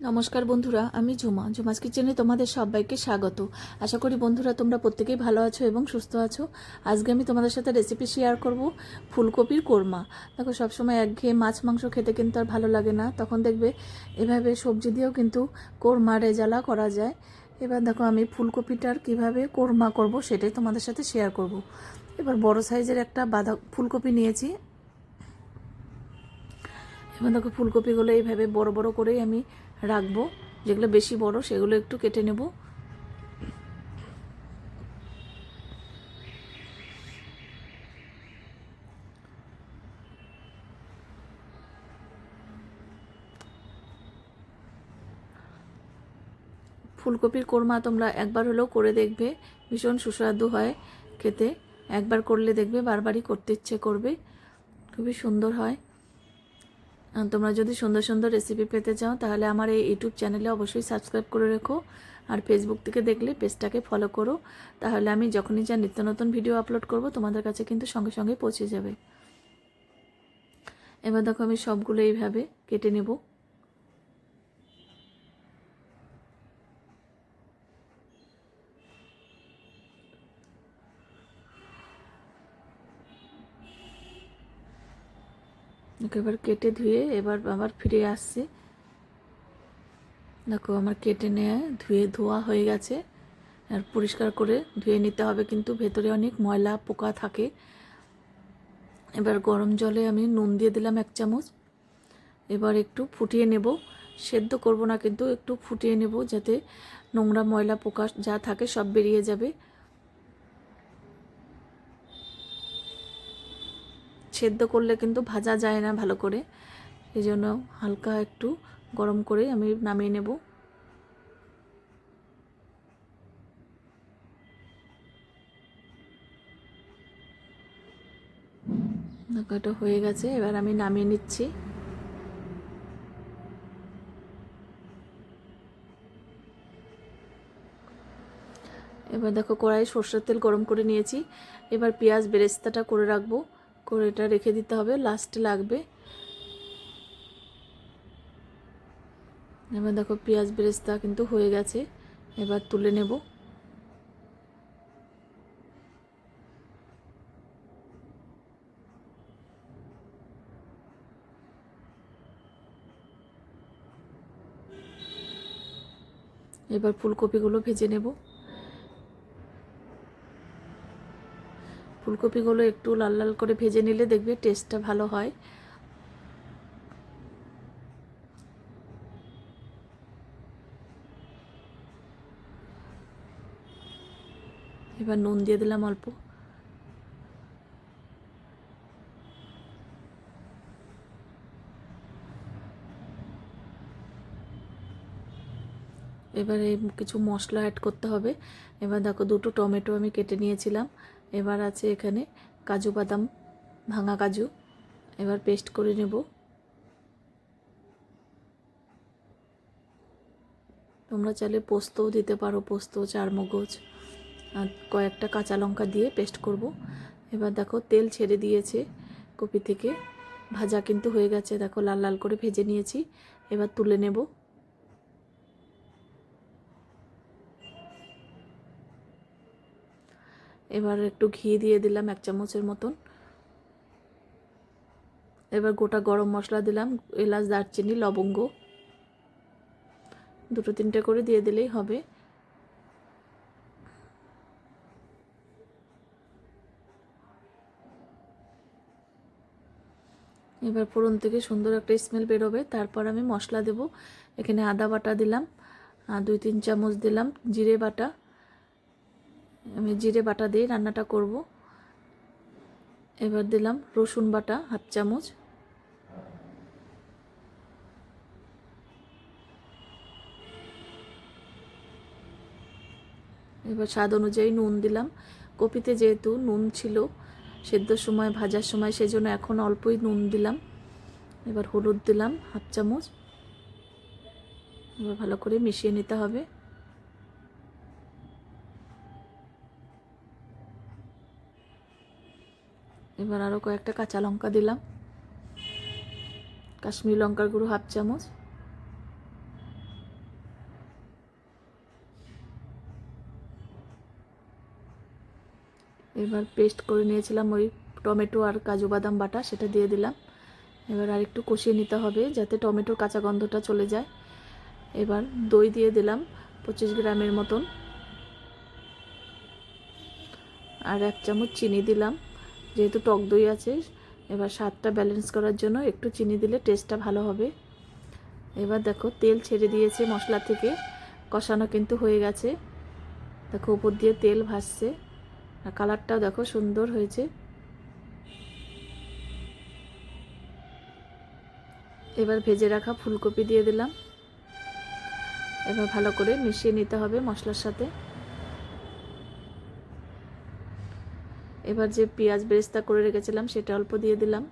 নমস্কার বন্ধুরা, আমি ঝুমা। ঝুমাস কিচেনে তোমাদের সবাইকে স্বাগত। আশা করি বন্ধুরা তোমরা প্রত্যেকেই ভালো আছো এবং সুস্থ আছো। আজকে আমি তোমাদের সাথে রেসিপি শেয়ার করব ফুলকপির কোরমা। দেখো, সবসময় একঘেয়ে মাছ, মাংস খেতে কিন্তু আর ভালো লাগে না। তখন দেখবে এভাবে সবজি দিয়েও কিন্তু কোরমা রেজালা করা যায়। এবার দেখো, আমি ফুলকপিটার কীভাবে কোরমা করব সেটাই তোমাদের সাথে শেয়ার করব। এবার বড় সাইজের একটা বাঁধা ফুলকপি নিয়েছি। এবার দেখো, ফুলকপিগুলো এইভাবে বড় বড় করেই আমি রাখব। যেগুলো বেশি বড়, সেগুলো একটু কেটে নেব। ফুলকপির কোরমা তোমরা একবার হলেও করে দেখবে। ভীষণ সুস্বাদু হয় খেতে। একবার করলে দেখবে বারবারই করতে ইচ্ছে করবে। খুবই সুন্দর হয়। তোমরা যদি সুন্দর সুন্দর রেসিপি পেতে চাও, তাহলে আমার এই ইউটিউব চ্যানেলে অবশ্যই সাবস্ক্রাইব করে রেখো। আর ফেসবুক থেকে দেখলে পেজটাকে ফলো করো। তাহলে আমি যখনই যা নিত্য নতুন ভিডিও আপলোড করব, তোমাদের কাছে কিন্তু সঙ্গে সঙ্গে পৌঁছে যাবে। এবার দেখো আমি সবগুলো এইভাবে কেটে নেব। এবার কেটে ধুয়ে এবার আবার ফিরে আসছি। দেখো আমার কেটে নিয়ে ধুয়ে ধোয়া হয়ে গেছে। আর পরিষ্কার করে ধুয়ে নিতে হবে, কিন্তু ভেতরে অনেক ময়লা পোকা থাকে। এবার গরম জলে আমি নুন দিয়ে দিলাম এক চামচ। এবার একটু ফুটিয়ে নেব। সেদ্ধ করব না, কিন্তু একটু ফুটিয়ে নেব যাতে নোংরা ময়লা পোকা যা থাকে সব বেরিয়ে যাবে। সেদ্ধ করলে কিন্তু ভাজা যায় না ভালো করে। এই জন্য হালকা একটু গরম করে আমি নামিয়ে নেব। এটা হয়ে গেছে, এবার আমি নামিয়ে নিচ্ছি। এবার দেখো কড়াই সর্ষের তেল গরম করে নিয়েছি। এবার পেঁয়াজ বেরেস্তাটা করে রাখব। করে এটা রেখে দিতে হবে লাস্টে লাগবে। এবার দেখো পেঁয়াজ বেরেস্তা কিন্তু হয়ে গেছে, এবার তুলে নেব। এবার ফুলকপিগুলো ভেজে নেব। ফুলকপিগুলো একটু লাল লাল করে ভেজে নিলে দেখবে টেস্টটা ভালো হয়। এবার নুন দিয়ে দিলাম অল্প। এবারে কিছু মশলা অ্যাড করতে হবে। এবার দেখো দুটো টমেটো আমি কেটে নিয়েছিলাম। এবার আছে এখানে কাজু বাদাম, ভাঙা কাজু। এবার পেস্ট করে নেব। তোমরা চাইলে পোস্তও দিতে পারো, পোস্ত, চারমগজ, আর কয়েকটা কাঁচা লঙ্কা দিয়ে পেস্ট করব। এবার দেখো তেল ছেড়ে দিয়েছে কপি থেকে। ভাজা কিন্তু হয়ে গেছে, দেখো লাল লাল করে ভেজে নিয়েছি। এবার তুলে নেব। এবার একটু ঘি দিয়ে দিলাম এক চামচের মতন। এবার গোটা গরম মশলা দিলাম, এলাচ, দারচিনি, লবঙ্গ। দুটো তিনটে করে দিয়ে দিলেই হবে। এবার ফোড়ন থেকে সুন্দর একটা স্মেল বেরোবে, তারপর আমি মশলা দেব। এখানে আদা বাটা দিলাম দুই, তিন চামচ দিলাম, জিরে বাটা। আমি জিরে বাটা দিয়ে রান্নাটা করব। এবার দিলাম রসুন বাটা, হাফ চামচ। এবার স্বাদ অনুযায়ী নুন দিলাম। কপিতে যেহেতু নুন ছিল সেদ্ধর সময়, ভাজার সময়, সেজন্য এখন অল্পই নুন দিলাম। এবার হলুদ দিলাম, হাফ চামচ। এবার ভালো করে মিশিয়ে নিতে হবে। এবার আরও কয়েকটা কাঁচা লঙ্কা দিলাম। কাশ্মীর লঙ্কার গুঁড়ো হাফ চামচ। এবার পেস্ট করে নিয়েছিলাম ওই টমেটো আর কাজু বাদাম বাটা, সেটা দিয়ে দিলাম। এবার আর একটু কষিয়ে নিতে হবে যাতে টমেটোর কাঁচা গন্ধটা চলে যায়। এবার দই দিয়ে দিলাম পঁচিশ গ্রামের মতন। আর এক চামচ চিনি দিলাম। যেহেতু টক দই আছে, এবার স্বাদটা ব্যালেন্স করার জন্য একটু চিনি দিলে টেস্টটা ভালো হবে। এবার দেখো, তেল ছেড়ে দিয়েছে মশলা থেকে, কষানো কিন্তু হয়ে গেছে। দেখো, উপর দিয়ে তেল ভাসছে। আর কালারটাও দেখো সুন্দর হয়েছে। এবার ভেজে রাখা ফুলকপি দিয়ে দিলাম। এবার ভালো করে মিশিয়ে নিতে হবে মশলার সাথে। এবার যে পেঁয়াজ বেরেস্তা করে রেখেছিলাম, সেটা অল্প দিয়ে দিলাম।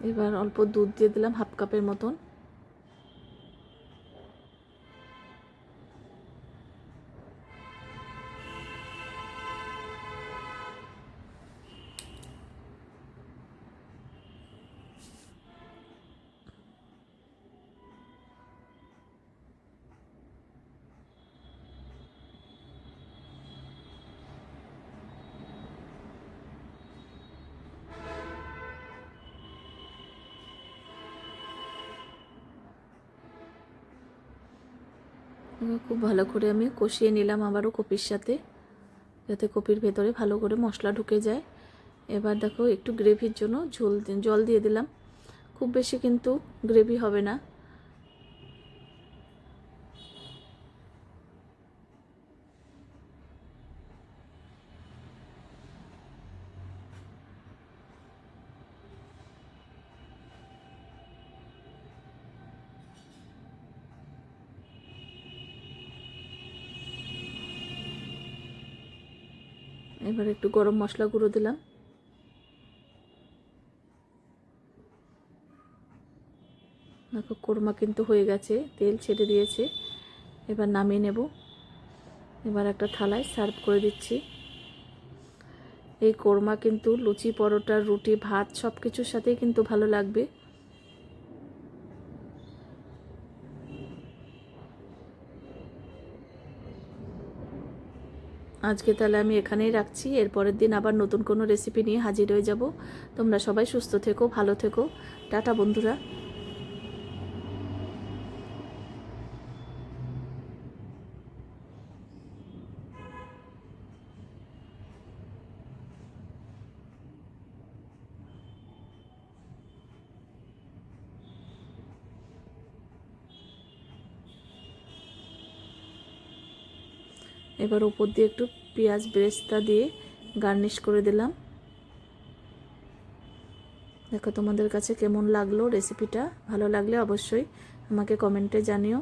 এবার অল্প দুধ দিয়ে দিলাম, হাফ কাপের মতন। খুব ভালো করে আমি কষিয়ে নিলাম আবারও কপির সাথে, যাতে কপির ভেতরে ভালো করে মশলা ঢুকে যায়। এবার দেখো একটু গ্রেভির জন্য ঝোল, জল দিয়ে দিলাম। খুব বেশি কিন্তু গ্রেভি হবে না। এবার একটু গরম মশলা গুঁড়ো দিলাম। দেখো, কোরমা কিন্তু হয়ে গেছে, তেল ছেড়ে দিয়েছে। এবার নামিয়ে নেব। এবার একটা থালায় সার্ভ করে দিচ্ছি। এই কোরমা কিন্তু লুচি, পরোটা, রুটি, ভাত সব কিছুর সাথেই কিন্তু ভালো লাগবে। আজকে তাহলে আমি এখানেই রাখছি। এরপরের দিন আবার নতুন কোনো রেসিপি নিয়ে হাজির হয়ে যাব। তোমরা সবাই সুস্থ থেকো, ভালো থেকো। টাটা বন্ধুরা। এবার উপর দিয়ে একটু পেঁয়াজ বেরেস্তা দিয়ে গার্নিশ করে দিলাম। দেখো তোমাদের কাছে কেমন লাগল রেসিপিটা ভালো লাগলে অবশ্যই আমাকে কমেন্টে জানিও।